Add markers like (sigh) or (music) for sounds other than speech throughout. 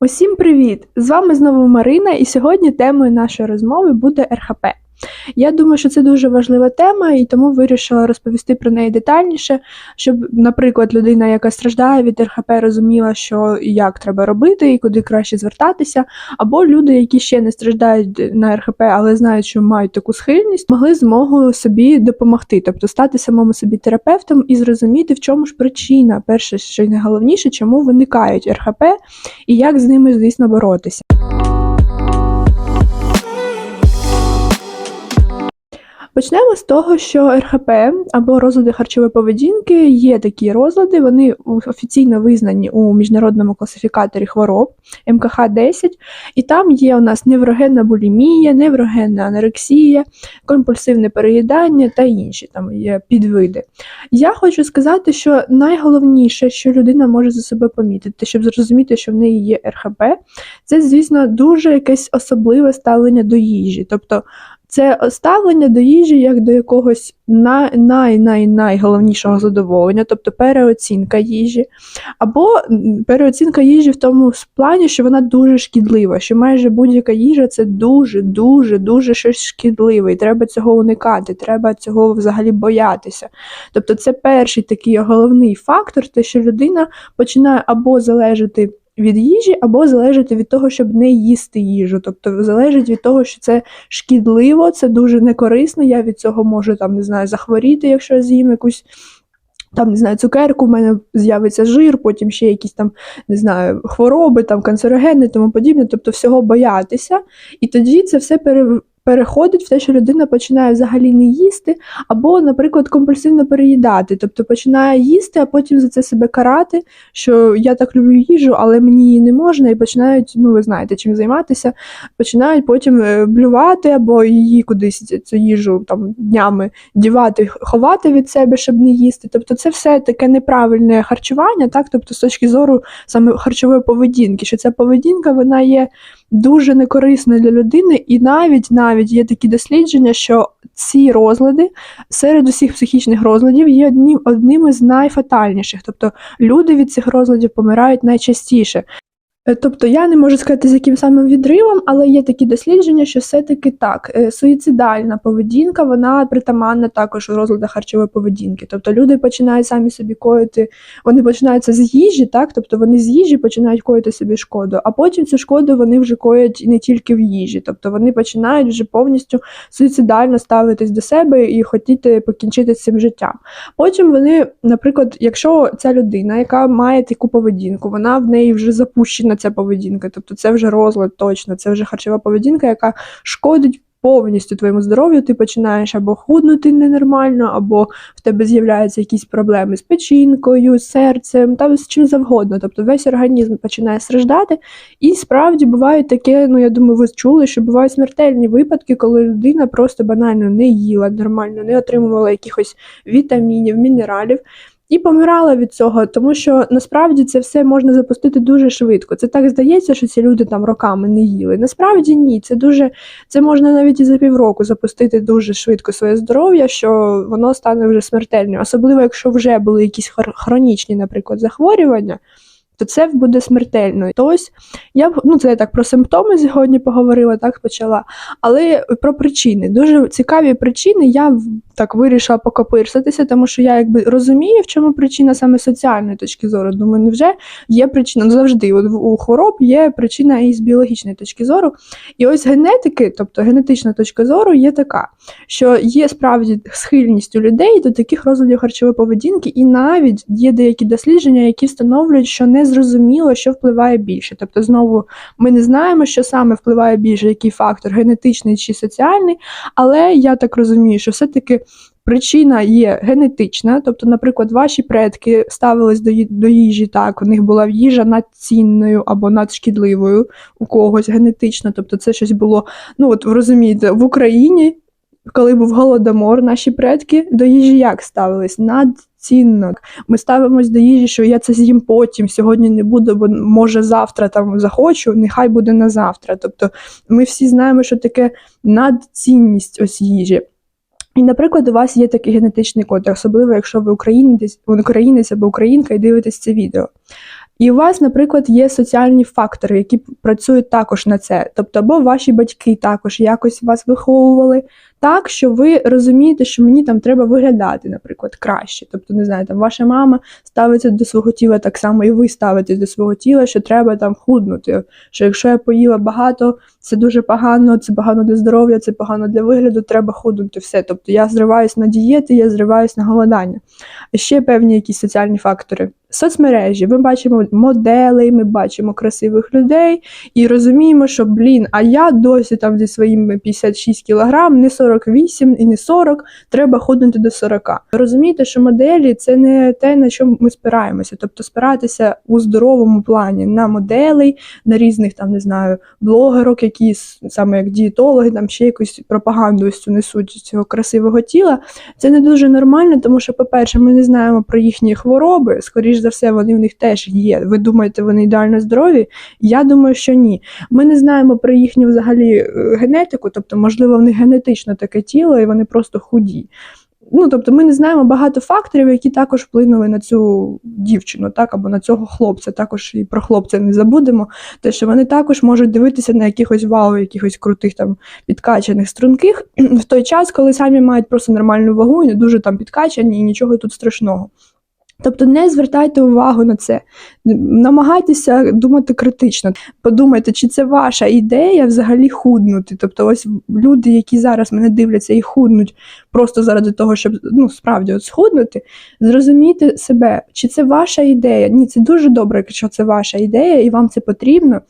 Усім привіт! З вами знову Марина, і сьогодні темою нашої розмови буде РХП. Я думаю, що це дуже важлива тема, і тому вирішила розповісти про неї детальніше, щоб, наприклад, людина, яка страждає від РХП, розуміла, що і як треба робити, і куди краще звертатися. Або люди, які ще не страждають на РХП, але знають, що мають таку схильність, могли змогу собі допомогти, тобто стати самому собі терапевтом і зрозуміти, в чому ж причина, перше, що найголовніше, чому виникають РХП і як з ними, звісно, боротися. Почнемо з того, що РХП або розлади харчової поведінки є такі розлади, вони офіційно визнані у міжнародному класифікаторі хвороб МКХ-10, і там є у нас неврогенна булімія, неврогенна анорексія, компульсивне переїдання та інші там є підвиди. Я хочу сказати, що найголовніше, що людина може за себе помітити, щоб зрозуміти, що в неї є РХП, це, звісно, дуже якесь особливе ставлення до їжі. Тобто це ставлення до їжі як до якогось най-най-найголовнішого задоволення, тобто переоцінка їжі, або переоцінка їжі в тому плані, що вона дуже шкідлива, що майже будь-яка їжа це дуже-дуже дуже щось шкідливе, і треба цього уникати, треба цього взагалі боятися. Тобто, це перший такий головний фактор, те, що людина починає або залежати від їжі, або залежати від того, щоб не їсти їжу. Тобто залежить від того, що це шкідливо, це дуже некорисно. Я від цього можу там не знаю захворіти, якщо я з'їм якусь. Там, не знаю, цукерку, в мене з'явиться жир, потім ще якісь там, не знаю, хвороби, там канцерогени, тому подібне, тобто всього боятися. І тоді це все пере, переходить в те, що людина починає взагалі не їсти, або, наприклад, компульсивно переїдати, тобто починає їсти, а потім за це себе карати, що я так люблю їжу, але мені її не можна, і починають, ну ви знаєте, чим займатися, починають потім е, блювати або її кудись цю їжу там днями дівати, ховати від себе, щоб не їсти. Тобто, це все таке неправильне харчування, так, тобто з точки зору саме харчової поведінки, що ця поведінка вона є дуже некорисне для людини, і навіть навіть є такі дослідження, що ці розлади серед усіх психічних розладів є одним одним із найфатальніших. Тобто люди від цих розладів помирають найчастіше. Е, тобто я не можу сказати, з яким самим відривом, але є такі дослідження, що все-таки так, е, суїцидальна поведінка, вона притаманна також у розладах харчової поведінки. Тобто люди починають самі собі коїти, вони починаються з їжі, так, тобто вони з їжі починають коїти собі шкоду, а потім цю шкоду вони вже коять не тільки в їжі, тобто вони починають вже повністю суїцидально ставитись до себе і хотіти покінчити з цим життям. Потім вони, наприклад, якщо ця людина, яка має таку поведінку, вона в неї вже запущена ця поведінка. Тобто це вже розлад точно, це вже харчова поведінка, яка шкодить. Повністю твоєму здоров'ю ти починаєш або худнути ненормально, або в тебе з'являються якісь проблеми з печінкою, серцем, та з чим завгодно. Тобто весь організм починає страждати. І справді буває таке, ну я думаю, ви чули, що бувають смертельні випадки, коли людина просто банально не їла нормально, не отримувала якихось вітамінів, мінералів і помирала від цього, тому що насправді це все можна запустити дуже швидко. Це так здається, що ці люди там роками не їли. Насправді ні, це дуже це можна навіть і за півроку запустити дуже швидко своє здоров'я, що воно стане вже смертельним, особливо якщо вже були якісь хронічні, наприклад, захворювання то це буде смертельно. То ось я ну це я так про симптоми сьогодні поговорила, так почала. Але про причини. Дуже цікаві причини. Я так вирішила покопирсатися, тому що я якби розумію, в чому причина саме соціальної точки зору. Думаю, невже є причина ну, завжди от у хвороб є причина і з біологічної точки зору. І ось генетики, тобто генетична точка зору, є така, що є справді схильність у людей до таких розладів харчової поведінки, і навіть є деякі дослідження, які встановлюють, що не зрозуміло, що впливає більше. Тобто, знову ми не знаємо, що саме впливає більше, який фактор генетичний чи соціальний, але я так розумію, що все-таки. Причина є генетична, тобто, наприклад, ваші предки ставились до до їжі так, у них була їжа надцінною або надшкідливою у когось генетично, тобто це щось було, ну от ви розумієте, в Україні, коли був голодомор, наші предки до їжі як ставились? Над цінно. Ми ставимось до їжі, що я це з'їм потім, сьогодні не буду, бо може завтра там захочу, нехай буде на завтра. Тобто ми всі знаємо, що таке надцінність ось їжі. І, наприклад, у вас є такий генетичний код, особливо якщо ви українець, українець або українка і дивитесь це відео І у вас, наприклад, є соціальні фактори, які працюють також на це. Тобто, або ваші батьки також якось вас виховували так, що ви розумієте, що мені там треба виглядати, наприклад, краще. Тобто, не знаю, там ваша мама ставиться до свого тіла так само, і ви ставитесь до свого тіла, що треба там худнути. Що якщо я поїла багато, це дуже погано, це погано для здоров'я, це погано для вигляду, треба худнути все. Тобто я зриваюсь на дієти, я зриваюсь на голодання. Ще певні якісь соціальні фактори. Соцмережі, ми бачимо моделей, ми бачимо красивих людей і розуміємо, що блін, а я досі там зі своїми 56 кілограм, не 48 і не 40, треба худнути до 40. Розумієте, що моделі це не те, на що ми спираємося. Тобто спиратися у здоровому плані на моделей, на різних там не знаю, блогерок, які саме як дієтологи, там ще якусь пропаганду ось несуть цього красивого тіла. Це не дуже нормально, тому що, по-перше, ми не знаємо про їхні хвороби. Скоріш за все, вони в них теж є. Ви думаєте, вони ідеально здорові? Я думаю, що ні. Ми не знаємо про їхню взагалі е, генетику, тобто, можливо, в них генетично таке тіло, і вони просто худі. Ну, тобто, ми не знаємо багато факторів, які також вплинули на цю дівчину, так або на цього хлопця. Також і про хлопця не забудемо. Те, що вони також можуть дивитися на якихось вау, якихось крутих там підкачаних струнких (clears throat) в той час, коли самі мають просто нормальну вагу і не дуже там підкачані, і нічого тут страшного. Тобто не звертайте увагу на це, намагайтеся думати критично. Подумайте, чи це ваша ідея взагалі худнути. Тобто, ось люди, які зараз мене дивляться і худнуть просто заради того, щоб ну, справді от схуднути, зрозумійте себе, чи це ваша ідея. Ні, це дуже добре, якщо це ваша ідея, і вам це потрібно.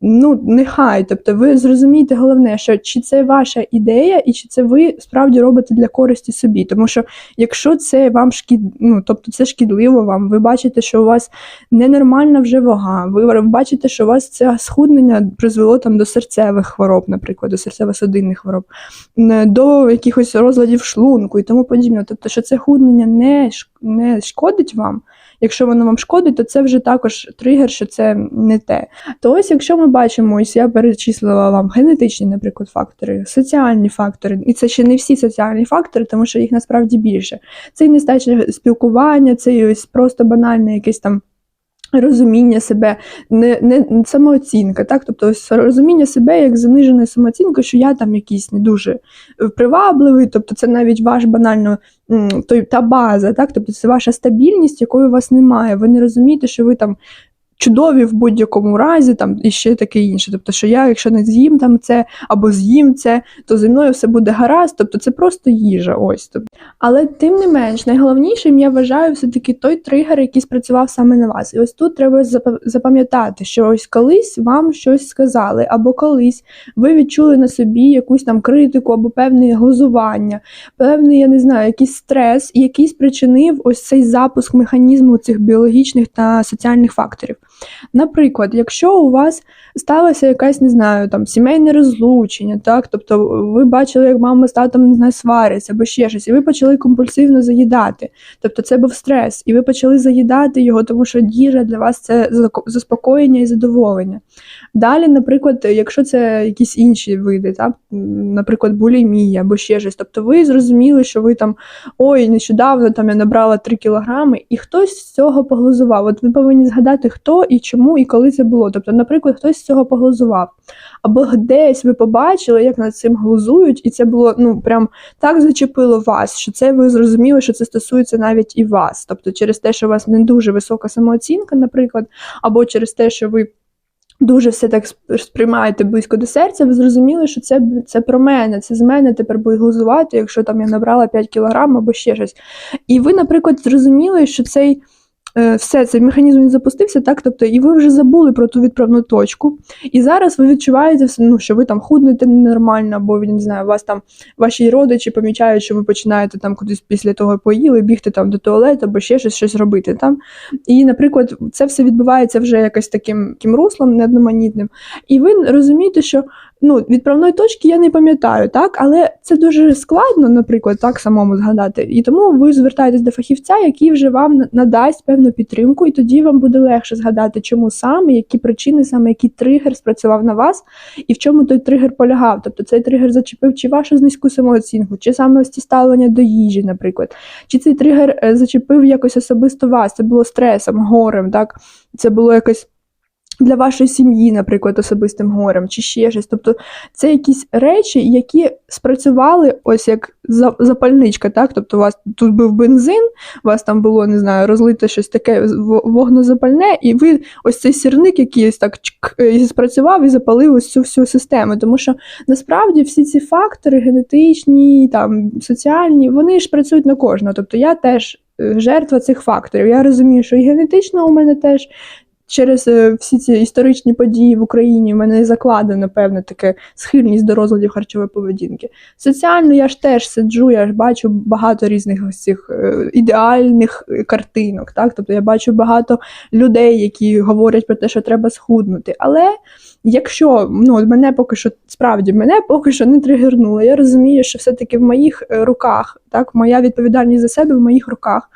Ну, нехай, тобто ви зрозумієте головне, що чи це ваша ідея, і чи це ви справді робите для користі собі. Тому що якщо це вам шкід... ну, тобто це шкідливо вам, ви бачите, що у вас ненормальна вже вага, ви бачите, що у вас це схуднення призвело там до серцевих хвороб, наприклад, до серцево-судинних хвороб, до якихось розладів шлунку і тому подібне. Тобто, що це худнення не, не шкодить вам. Якщо воно вам шкодить, то це вже також тригер, що це не те. То ось, якщо ми бачимо, ось я перечислила вам генетичні, наприклад, фактори, соціальні фактори, і це ще не всі соціальні фактори, тому що їх насправді більше. Це і нестача спілкування, це і ось просто банальне якесь там. Розуміння себе, не не самооцінка, так? Тобто розуміння себе як занижена самооцінка, що я там якийсь не дуже привабливий, тобто це навіть ваш банально той, та база, так? Тобто це ваша стабільність, якої у вас немає. Ви не розумієте, що ви там чудові в будь-якому разі, там і ще таке інше. Тобто, що я, якщо не з'їм там це або з'їм це, то зі мною все буде гаразд. Тобто це просто їжа. Ось тобто. Але тим не менш, найголовнішим я вважаю все-таки той тригер, який спрацював саме на вас. І ось тут треба запам'ятати, що ось колись вам щось сказали, або колись ви відчули на собі якусь там критику, або певне глузування, певний, я не знаю, якийсь стрес, який спричинив ось цей запуск механізму цих біологічних та соціальних факторів. Наприклад, якщо у вас сталося якась, не знаю, там сімейне розлучення, так, тобто ви бачили, як мама з татом не знаю, свариться або ще щось, і ви почали компульсивно заїдати. Тобто це був стрес, і ви почали заїдати його, тому що їжа для вас це заспокоєння і задоволення. Далі, наприклад, якщо це якісь інші види, так, наприклад, булімія або ще щось, тобто ви зрозуміли, що ви там ой, нещодавно там я набрала 3 кілограми, і хтось з цього поглузував. От ви повинні згадати, хто і чому, і коли це було. Тобто, наприклад, хтось з цього поглузував. Або десь ви побачили, як над цим глузують, і це було ну прям так зачепило вас, що це ви зрозуміли, що це стосується навіть і вас. Тобто, через те, що у вас не дуже висока самооцінка, наприклад, або через те, що ви. Дуже все так сприймаєте близько до серця, ви зрозуміли, що це це про мене, це з мене тепер буде глузувати, якщо там я набрала 5 кілограм або ще щось. І ви, наприклад, зрозуміли, що цей все цей механізм він запустився, так тобто, і ви вже забули про ту відправну точку. І зараз ви відчуваєте, ну, що ви там худнете ненормально, або не знаю, вас там ваші родичі помічають, що ви починаєте там кудись після того поїли, бігти там до туалету, або ще щось щось робити там. І, наприклад, це все відбувається вже якось таким таким руслом неодноманітним. І ви розумієте, що Ну, відправної точки я не пам'ятаю, так, але це дуже складно, наприклад, так самому згадати. І тому ви звертаєтесь до фахівця, який вже вам надасть певну підтримку, і тоді вам буде легше згадати, чому саме, які причини, саме який тригер спрацював на вас, і в чому той тригер полягав. Тобто цей тригер зачепив чи вашу низьку самооцінку, чи саме ось ці ставлення до їжі, наприклад, чи цей тригер е, зачепив якось особисто вас. Це було стресом, горем, так це було якось. Для вашої сім'ї, наприклад, особистим горем, чи ще щось. Тобто це якісь речі, які спрацювали ось як запальничка, так? Тобто у вас тут був бензин, у вас там було, не знаю, розлите щось таке в- вогнезапальне, і ви ось цей сірник якийсь так чк, і спрацював і запалив ось цю всю систему. Тому що насправді всі ці фактори генетичні, там соціальні, вони ж працюють на кожного. Тобто я теж е, жертва цих факторів. Я розумію, що і генетично у мене теж через е, всі ці історичні події в Україні в мене закладено певне таке схильність до розладів харчової поведінки. Соціально я ж теж сиджу, я ж бачу багато різних цих е, ідеальних е, картинок. Так? Тобто я бачу багато людей, які говорять про те, що треба схуднути. Але якщо ну, мене поки що справді мене поки що не тригернуло, я розумію, що все-таки в моїх руках, так, моя відповідальність за себе в моїх руках.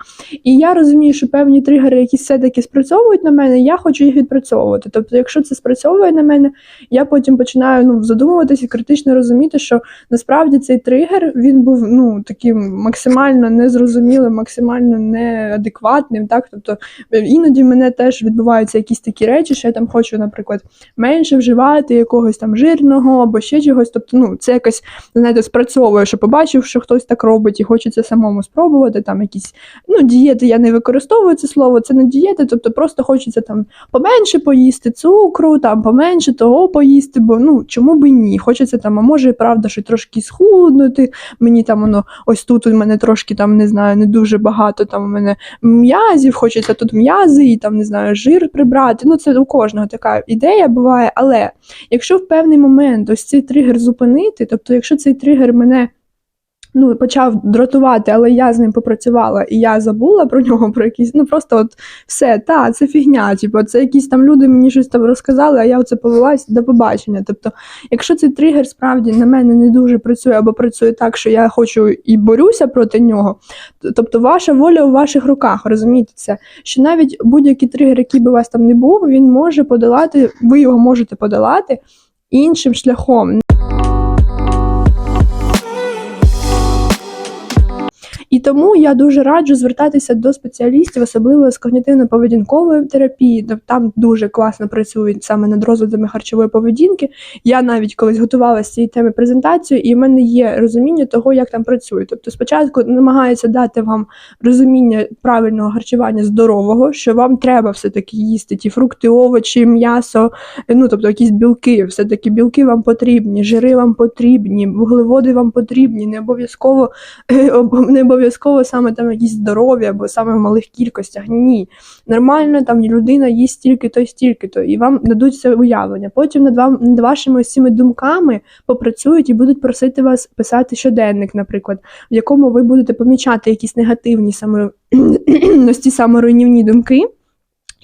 І я розумію, що певні тригери, які все-таки спрацьовують на мене, я хочу їх відпрацьовувати. Тобто, якщо це спрацьовує на мене, я потім починаю ну, задумуватися і критично розуміти, що насправді цей тригер він був ну, таким максимально незрозумілим, максимально неадекватним. Так? Тобто іноді в мене теж відбуваються якісь такі речі, що я там хочу, наприклад, менше вживати якогось там жирного або ще чогось. Тобто, ну, це якось знаєте, спрацьовує, що побачив, що хтось так робить, і хочеться самому спробувати. Там якісь ну, дієти я не використовую це слово, це не дієти, тобто просто хочеться там поменше поїсти цукру, там поменше того поїсти, бо ну чому би ні? Хочеться там, а може, і правда, що трошки схуднути. Мені там воно ось тут у мене трошки там не знаю, не дуже багато там у мене м'язів, хочеться тут м'язи і там не знаю, жир прибрати. Ну це у кожного така ідея буває. Але якщо в певний момент ось цей тригер зупинити, тобто, якщо цей тригер мене ну, почав дратувати, але я з ним попрацювала, і я забула про нього, про якісь, ну просто от все, та, це фігня. Типу, це якісь там люди мені щось там розказали, а я оце повелась до побачення. Тобто, якщо цей тригер справді на мене не дуже працює або працює так, що я хочу і борюся проти нього, тобто ваша воля у ваших руках, розумієте це? Що навіть будь-який тригер, який би у вас там не був, він може подолати, ви його можете подолати іншим шляхом. І тому я дуже раджу звертатися до спеціалістів, особливо з когнітивно-поведінкової терапії. Тобто Там дуже класно працюють саме над розладами харчової поведінки. Я навіть колись готувалася з цієї теми презентацію, і в мене є розуміння того, як там працюють. Тобто, спочатку намагаються дати вам розуміння правильного харчування здорового, що вам треба все-таки їсти ті фрукти, овочі, м'ясо, ну тобто якісь білки. Все-таки білки вам потрібні, жири вам потрібні, вуглеводи вам потрібні, не обов'язково (laughs) не обов'язково саме там якісь здорові або саме в малих кількостях. Ні. Нормально там людина їсть стільки-то і стільки-то, і вам дадуть це уявлення. Потім над вам над вашими цими думками попрацюють і будуть просити вас писати щоденник, наприклад, в якому ви будете помічати якісь негативні (clears throat) ось ці думки.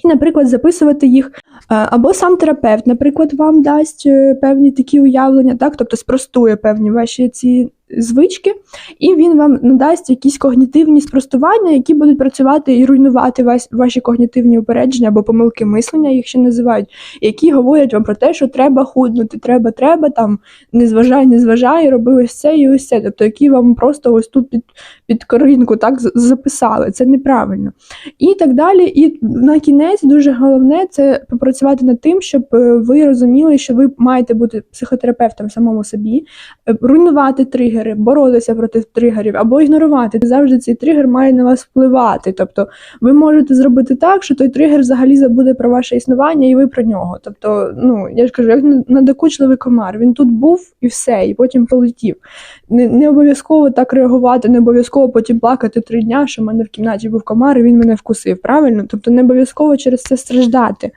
І, наприклад, записувати їх, або сам терапевт, наприклад, вам дасть е, певні такі уявлення, так, тобто спростує певні ваші ці звички, і він вам надасть якісь когнітивні спростування, які будуть працювати і руйнувати вас, ваші когнітивні упередження або помилки мислення, їх ще називають, які говорять вам про те, що треба худнути, треба, треба, там не зважай, не зважай, роби ось це і ось це. Тобто, які вам просто ось тут під, під коринку так записали. Це неправильно. І так далі. І на кінець дуже головне це попрацювати над тим, щоб е, ви розуміли, що ви маєте бути психотерапевтом самому собі, е, руйнувати тригери, боротися проти тригерів або ігнорувати. Завжди цей тригер має на вас впливати. Тобто ви можете зробити так, що той тригер взагалі забуде про ваше існування, і ви про нього. Тобто, ну я ж кажу, як надокучливий комар. Він тут був і все, і потім полетів. Не, не обов'язково так реагувати, не обов'язково потім плакати три дня, що в мене в кімнаті був комар, і він мене вкусив. Правильно? Тобто не обов'язково через це страждати.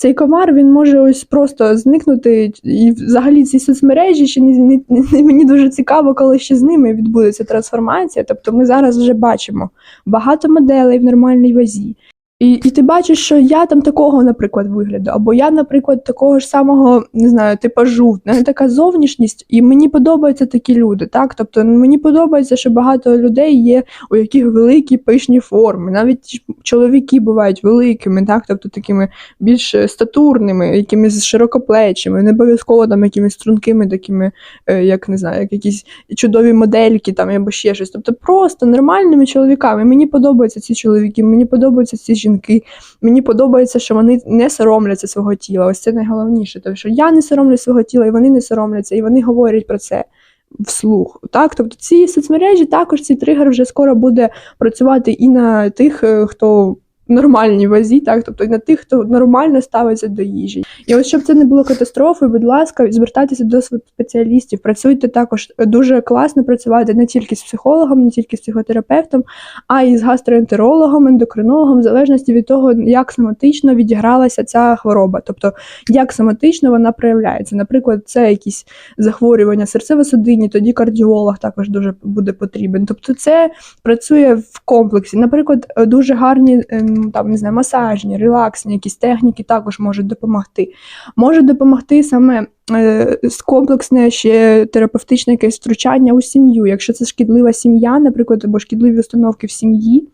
Цей комар він може ось просто зникнути, і взагалі ці соцмережі ще не, не, не мені дуже цікаво, коли ще з ними відбудеться трансформація. Тобто, ми зараз вже бачимо багато моделей в нормальній вазі. І, і ти бачиш, що я там такого, наприклад, вигляду, або я, наприклад, такого ж самого не знаю, типажу, не така зовнішність, і мені подобаються такі люди. Так, тобто мені подобається, що багато людей є, у яких великі пишні форми. Навіть чоловіки бувають великими, так, тобто такими більш статурними, якимись широкоплечими, не обов'язково там якимись стрункими, такими, е, як не знаю, як якісь чудові модельки там або ще щось. Тобто просто нормальними чоловіками. Мені подобаються ці чоловіки, мені подобаються ці жінки. Мені подобається, що вони не соромляться свого тіла. Ось це найголовніше. Тому що я не соромлюсь свого тіла, і вони не соромляться, і вони говорять про це. Вслух, так, тобто ці соцмережі також цей тригер вже скоро буде працювати і на тих, е, хто нормальній вазі, так, тобто на тих, хто нормально ставиться до їжі. І ось щоб це не було катастрофою, будь ласка, звертайтеся до спеціалістів, працюйте також дуже класно працювати не тільки з психологом, не тільки з психотерапевтом, а й з гастроентерологом, ендокринологом, в залежності від того, як соматично відігралася ця хвороба, тобто як соматично вона проявляється. Наприклад, це якісь захворювання серцево-судинні, тоді кардіолог також дуже буде потрібен. Тобто, це працює в комплексі. Наприклад, дуже гарні. Там не знаю, масажні, релаксні якісь техніки також можуть допомогти. Може допомогти саме е, комплексне ще терапевтичне якесь втручання у сім'ю. Якщо це шкідлива сім'я, наприклад, або шкідливі установки в сім'ї.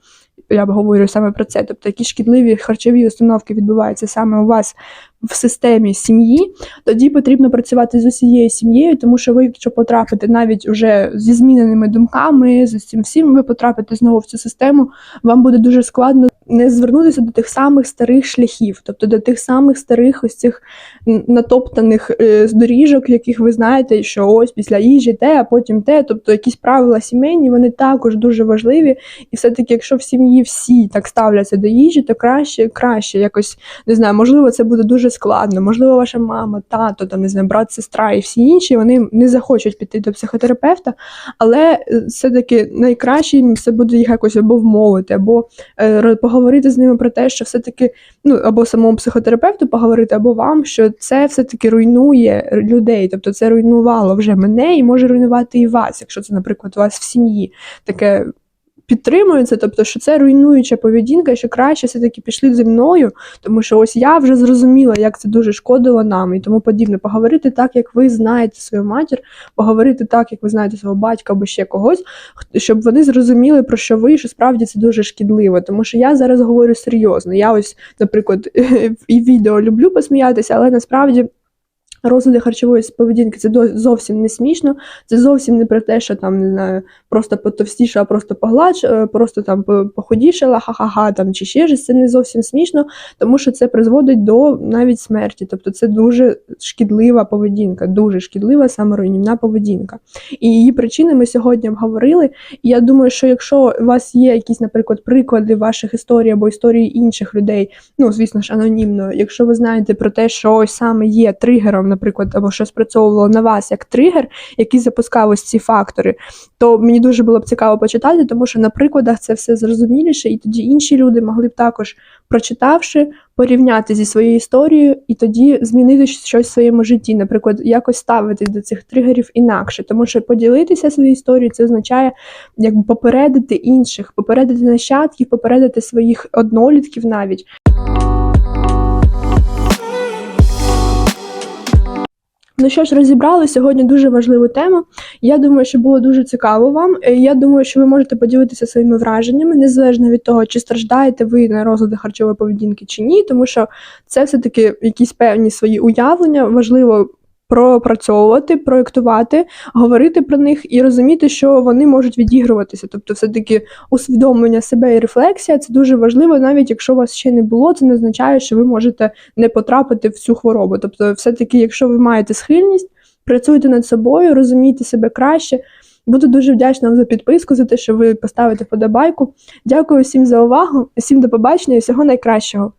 Я говорю саме про це, тобто які шкідливі харчові установки відбуваються саме у вас в системі сім'ї, тоді потрібно працювати з усією сім'єю, тому що ви, якщо потрапите навіть уже зі зміненими думками, з цим всім, ви потрапите знову в цю систему, вам буде дуже складно не звернутися до тих самих старих шляхів, тобто до тих самих старих ось цих натоптаних е, доріжок, яких ви знаєте, що ось після їжі те, а потім те. Тобто якісь правила сімейні, вони також дуже важливі. І все-таки, якщо в сім'ї всі так ставляться до їжі, то краще, краще якось не знаю, можливо, це буде дуже складно. Можливо, ваша мама, тато, там не знаю, брат, сестра і всі інші вони не захочуть піти до психотерапевта, але е, все-таки найкраще це буде їх якось або вмовити, або е, поговорити з ними про те, що все-таки ну або самому психотерапевту поговорити, або вам, що це все-таки руйнує людей. Тобто це руйнувало вже мене і може руйнувати і вас, якщо це, наприклад, у вас в сім'ї таке підтримується, тобто, що це руйнуюча поведінка, що краще все-таки пішли зі мною, тому що ось я вже зрозуміла, як це дуже шкодило нам і тому подібне. Поговорити так, як ви знаєте свою матір, поговорити так, як ви знаєте свого батька або ще когось, щоб вони зрозуміли, про що ви, що справді це дуже шкідливо. Тому що я зараз говорю серйозно. Я ось, наприклад, (laughs) і відео люблю посміятися, але насправді. Розлади харчової поведінки це зовсім не смішно, це зовсім не про те, що там не знаю, просто потовстіша, просто погладш, е, просто там походішала, ха-ха-ха, там чи ще щось, це не зовсім смішно, тому що це призводить до навіть смерті. Тобто це дуже шкідлива поведінка, дуже шкідлива саморуйнівна поведінка. І її причини ми сьогодні обговорили. І я думаю, що якщо у вас є якісь, наприклад, приклади ваших історій або історії інших людей, ну звісно ж, анонімно, якщо ви знаєте про те, що ось саме є тригером наприклад, або що спрацьовувало на вас як тригер, який запускав ось ці фактори, то мені дуже було б цікаво почитати, тому що на прикладах це все зрозуміліше, і тоді інші люди могли б також, прочитавши, порівняти зі своєю історією і тоді змінити щось в своєму житті, наприклад, якось ставитись до цих тригерів інакше, тому що поділитися своєю історією це означає якби попередити інших, попередити нащадків, попередити своїх однолітків навіть. Ну що ж, розібрали сьогодні дуже важливу тему. Я думаю, що було дуже цікаво вам. Е, я думаю, що ви можете поділитися своїми враженнями, незалежно від того, чи страждаєте ви на розлади харчової поведінки чи ні, тому що це все-таки якісь певні свої уявлення. Важливо пропрацьовувати, проєктувати, говорити про них і розуміти, що вони можуть відігруватися. Тобто, все-таки усвідомлення себе і рефлексія це дуже важливо, навіть якщо у вас ще не було, це не означає, що ви можете не потрапити в цю хворобу. Тобто, все-таки, якщо ви маєте схильність, працюйте над собою, розумійте себе краще. Буду дуже вдячна за підписку, за те, що ви поставите подобайку. Дякую всім за увагу, всім до побачення і всього найкращого.